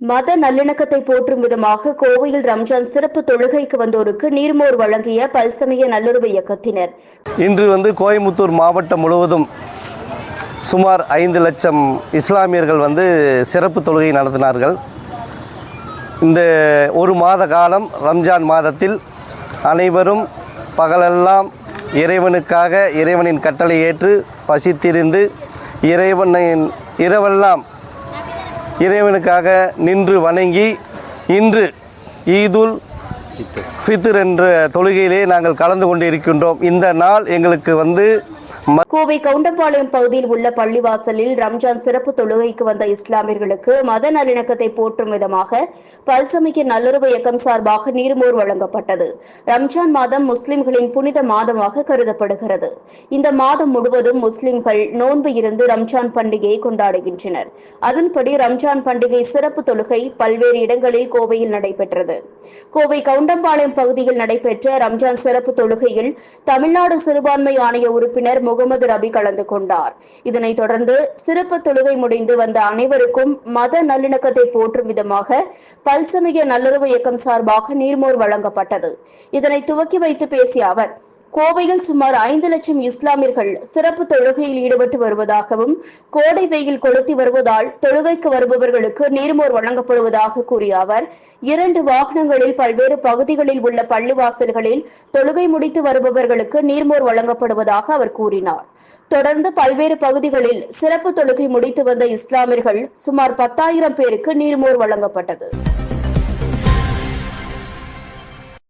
மத நல்லிணக்கத்தை போற்றும் விதமாக கோவையில் ரம்ஜான் சிறப்பு தொழுகைக்கு வந்தோருக்கு நீர்மோர் வழங்கிய பல்சமய நல்லுறவு இயக்கத்தினர். இன்று வந்து கோயம்புத்தூர் மாவட்டம் முழுவதும் சுமார் ஐந்து லட்சம் இஸ்லாமியர்கள் வந்து சிறப்பு தொழுகை நடத்தினார்கள். இந்த ஒரு மாத காலம் ரம்ஜான் மாதத்தில் அனைவரும் பகலெல்லாம் இறைவனுக்காக இறைவனின் கட்டளை ஏற்று பசித்திருந்து இறைவனின் இரவெல்லாம் இறைவனுக்காக நின்று வணங்கி இன்று ஈதுல் ஃபித்ர் என்ற தொழுகையிலே நாங்கள் கலந்து கொண்டு இருக்கின்றோம் இந்த நாள் எங்களுக்கு வந்து கோவை கவுண்டம்பாளையம் பகுதியில் உள்ள பள்ளிவாசலில் ரம்ஜான் சிறப்பு தொழுகைக்கு வந்த இஸ்லாமியர்களுக்கு மத நல்லிணக்கத்தை போற்றும் விதமாக பல்சமிக்க நல்லுறவு இயக்கம் சார்பாக நீர்மோர் வழங்கப்பட்டது. ரம்ஜான் மாதம் முஸ்லிம்களின் புனித மாதமாக கருதப்படுகிறது. இந்த மாதம் முழுவதும் முஸ்லிம்கள் நோன்பு இருந்து ரம்ஜான் பண்டிகையை கொண்டாடுகின்றனர். அதன்படி ரம்ஜான் பண்டிகை சிறப்பு தொழுகை பல்வேறு இடங்களில் கோவையில் நடைபெற்றது. கோவை கவுண்டம்பாளையம் பகுதியில் நடைபெற்ற ரம்ஜான் சிறப்பு தொழுகையில் தமிழ்நாடு சிறுபான்மை ஆணைய உறுப்பினர் முகமது ரபி கலந்து கொண்டார். இதனைத் தொடர்ந்து சிறப்பு தொழுகை முடிந்து வந்த அனைவருக்கும் மத நல்லிணக்கத்தை போற்றும் விதமாக பல்சமிக நல்லுறவு இயக்கம் சார்பாக நீர்மோர் வழங்கப்பட்டது. இதனை துவக்கி வைத்து பேசிய அவர் கோவையில் சுமார் ஐந்து லட்சம் இஸ்லாமியர்கள் சிறப்பு தொழுகையில் ஈடுபட்டு வருவதாகவும் கோடை வெயில் கொளுத்தி வருவதால் தொழுகைக்கு வருபவர்களுக்கு நீர்மோர் வழங்கப்படுவதாக கூறிய அவர் இரண்டு வாகனங்களில் பல்வேறு பகுதிகளில் உள்ள பள்ளிவாசல்களில் தொழுகை முடித்து வருபவர்களுக்கு நீர்மோர் வழங்கப்படுவதாக அவர் கூறினார். தொடர்ந்து பல்வேறு பகுதிகளில் சிறப்பு தொழுகை முடித்து வந்த இஸ்லாமியர்கள் சுமார் பத்தாயிரம் பேருக்கு நீர்மோர் வழங்கப்பட்டது.